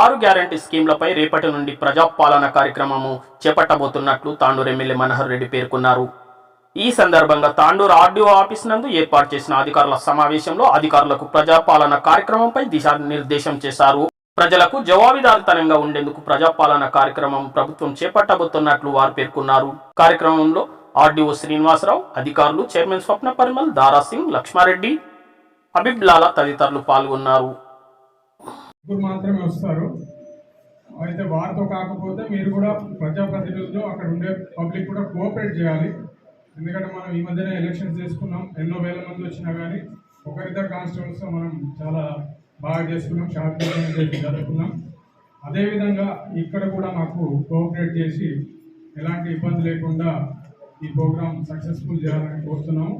ఆరు గ్యారంటీ స్కీమ్లపై రేపటి నుండి ప్రజాపాలన కార్యక్రమము చేపట్టబోతున్నట్లు తాండూరు ఎమ్మెల్యే మనోహర్ రెడ్డి పేర్కొన్నారు. ఈ సందర్భంగా తాండూరు ఆర్డీఓ ఆఫీస్ నందు ఏర్పాటు చేసిన అధికారుల సమావేశంలో అధికారులకు ప్రజాపాలన కార్యక్రమంపై దిశానిర్దేశం చేశారు. ప్రజలకు జవాబుదారితనంగా ఉండేందుకు ప్రజాపాలన కార్యక్రమం ప్రభుత్వం చేపట్టబోతున్నట్లు వారు పేర్కొన్నారు. కార్యక్రమంలో ఆర్డీఓ శ్రీనివాసరావు అధికారులు చైర్మన్ స్వప్న పరిమల్ దారాసింగ్ లక్ష్మారెడ్డి అబిబ్లాల తదితరులు పాల్గొన్నారు. ఇప్పుడు మాత్రమే వస్తారు. అయితే వారితో కాకపోతే మీరు కూడా ప్రజాప్రతినిధులు అక్కడ ఉండే పబ్లిక్ కూడా కోఆపరేట్ చేయాలి. ఎందుకంటే మనం ఈ మధ్యనే ఎలక్షన్స్ చేసుకున్నాం. ఎన్నో వేల మంది వచ్చినా కానీ ఒకరిద్దరు కాన్స్టిట్యూన్స్తో మనం చాలా బాగా చేసుకున్నాం. శాంతియుతంగా జరుపుకున్నాం. అదేవిధంగా ఇక్కడ కూడా మాకు కోఆపరేట్ చేసి ఎలాంటి ఇబ్బంది లేకుండా ఈ ప్రోగ్రామ్ సక్సెస్ఫుల్ చేయాలని కోరుతున్నాము.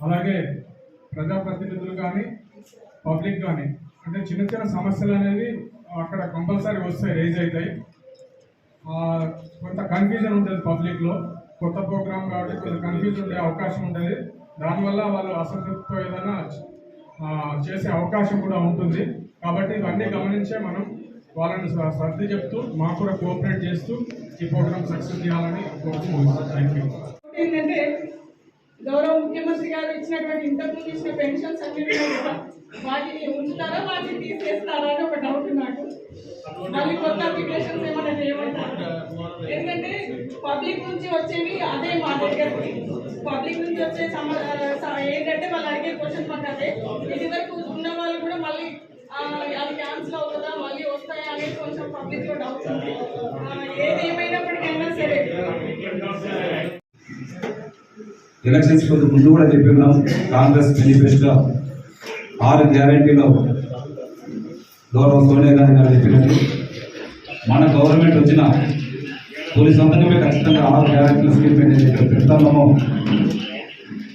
అలాగే ప్రజాప్రతినిధులు కానీ పబ్లిక్ కానీ అంటే చిన్న చిన్న సమస్యలు అనేవి అక్కడ కంపల్సరీ వస్తాయి రేజ్ అవుతాయి. కొంత కన్ఫ్యూజన్ ఉంటుంది పబ్లిక్లో కొత్త ప్రోగ్రామ్ కాబట్టి కొంత కన్ఫ్యూజన్ ఉండే అవకాశం ఉంటుంది. దానివల్ల వాళ్ళు అసంతృప్తితో ఏదైనా చేసే అవకాశం కూడా ఉంటుంది. కాబట్టి ఇవన్నీ గమనించే మనం వాళ్ళని సర్ది చెప్తూ మాకు కూడా కోఆపరేట్ చేస్తూ ఈ ప్రోగ్రామ్ సక్సెస్ చేయాలని కోరుకుంటున్నాను థ్యాంక్ యూ గౌరవ ముఖ్యమంత్రి గారు ఇచ్చినటువంటి ఇంతకుముందు ఇచ్చిన పెన్షన్స్ అన్ని వాటిని ఉంచుతారా? వాటిని తీసేస్తారా అని ఒక డౌట్ నాకు. మళ్ళీ కొత్త అప్లికేషన్స్ ఏమైనా చేయమంటారు? ఎందుకంటే పబ్లిక్ నుంచి వచ్చేవి అదే మా దగ్గరికి. పబ్లిక్ నుంచి వచ్చే ఏంటంటే వాళ్ళు అడిగే క్వశ్చన్ మాకు అదే. ఇది వరకు ఉన్న వాళ్ళు కూడా మళ్ళీ అది క్యాన్సిల్ అవుతుందా? మళ్ళీ వస్తాయా అనేది కొంచెం పబ్లిక్లో డౌట్ ఉంది. ఏది ఏమైనప్పటికైనా సరే. ఎలక్షన్స్ కొంత ముందు కూడా చెప్పినాం కాంగ్రెస్ మేనిఫెస్టో ఆరు గ్యారంటీలో గౌరవ సోనియా గాంధీ గారు చెప్పినట్టు మన గవర్నమెంట్ వచ్చిన తొలి సంతకమే ఖచ్చితంగా ఆరు గ్యారంటీల స్కీమ్ ఏదైతే పెడతామో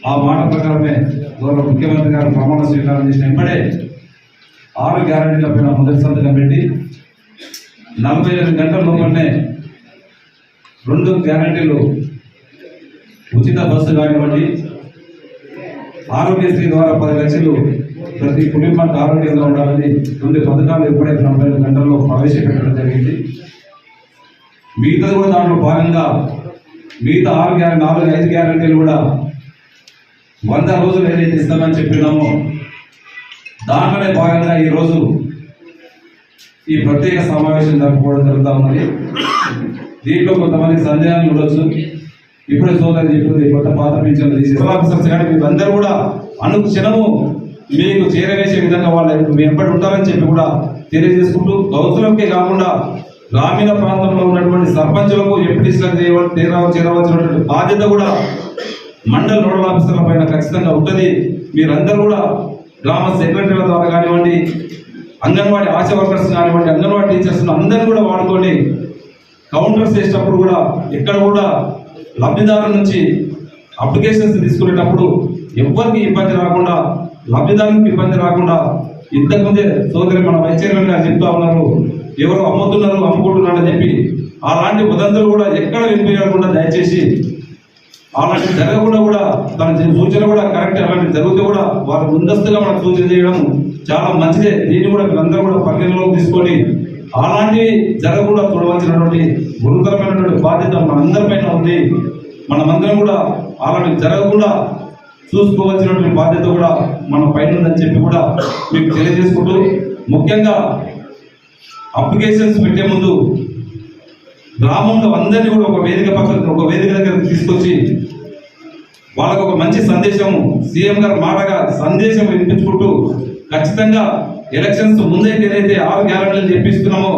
ఆ మాట ప్రకారమే గౌరవ ముఖ్యమంత్రి గారు ప్రమాణ స్వీకారం చేసిన వెంబడే ఆరు గ్యారంటీల పైన మొదటి సంతకం పెట్టి నలభై ఎనిమిది గంటల లోపలనే రెండు గ్యారంటీలు ఉచిత బస్సు కానివ్వండి ఆరోగ్యశ్రీ ద్వారా పది లక్షలు ప్రతి కుటుంబానికి ఆరోగ్యంగా ఉండాలని రెండు పథకాలు ఎప్పుడైతే నలభై ఐదు గంటల్లో ప్రవేశపెట్టడం జరిగింది. మిగతా కూడా దాంట్లో భాగంగా మిగతా ఆరు గ్యారెంటీ నాలుగు ఐదు గ్యారెంటీలు కూడా వంద రోజులు ఏదైతే ఇస్తామని చెప్పినామో దాంట్లోనే భాగంగా ఈరోజు ఈ ప్రత్యేక సమావేశం జరుపుకోవడం జరుగుతూ ఉన్నది. దీంట్లో కొంతమంది సందేహాలు ఉండొచ్చు. ఇప్పుడే సోదరు చెప్పింది కొత్త పాత పింఛన్లు తీసి కానీ మీరు అందరూ కూడా అనుక్షణము మీకు చేరవేసే విధంగా వాళ్ళు మీ ఎప్పటి ఉంటారని చెప్పి కూడా తెలియజేసుకుంటూ గౌతులకే కాకుండా గ్రామీణ ప్రాంతంలో ఉన్నటువంటి సర్పంచులకు ఎంపీటీసీలకు చేయవ- చేరవలసినటువంటి బాధ్యత కూడా మండల నోడల్ ఆఫీసర్ల పైన ఖచ్చితంగా ఉంటుంది. మీరందరూ కూడా గ్రామ సెక్రటరీల ద్వారా కానివ్వండి అంగన్వాడీ ఆశా వర్కర్స్ కానివ్వండి అంగన్వాడీ టీచర్స్ అందరినీ కూడా వాడుకొని కౌంటర్స్ చేసేటప్పుడు కూడా ఎక్కడ కూడా లబ్ధిదారు నుంచి అప్లికేషన్స్ తీసుకునేటప్పుడు ఎవరికి ఇబ్బంది రాకుండా లబ్ధిదారునికి ఇబ్బంది రాకుండా ఇంతకుముందే సోదరి మన వైద్యరన్ గారు చెప్తా ఉన్నారు ఎవరు అమ్ముతున్నారు అమ్ముకుంటున్నారు అని చెప్పి అలాంటి ఉదంతులు కూడా ఎక్కడ వినిపించకుండా దయచేసి అలాంటి జరగకుండా కూడా తన సూచన కూడా కరెక్ట్ అలాంటి జరిగితే కూడా వారు ముందస్తుగా మనకు సూచన చేయడం చాలా మంచిదే. దీన్ని కూడా మీరందరూ కూడా పరిగణలోకి తీసుకొని అలాంటివి జరగకుండా చూడవలసినటువంటి గురుతరమైనటువంటి బాధ్యత మనందరిపైన ఉంది. మనమందరం కూడా అలాంటివి జరగకుండా చూసుకోవాల్సినటువంటి బాధ్యత కూడా మన పైన ఉందని చెప్పి కూడా మీకు తెలియజేసుకుంటూ ముఖ్యంగా అప్లికేషన్స్ పెట్టే ముందు గ్రామంలో అందరినీ కూడా ఒక వేదిక పక్కన ఒక వేదిక దగ్గర తీసుకొచ్చి వాళ్ళకు ఒక మంచి సందేశం సీఎం గారు మాటగా సందేశం వినిపించుకుంటూ ఖచ్చితంగా ఎలక్షన్స్ ముందైతే ఏదైతే ఆరు గ్యారెంటీలు చెప్పిస్తున్నామో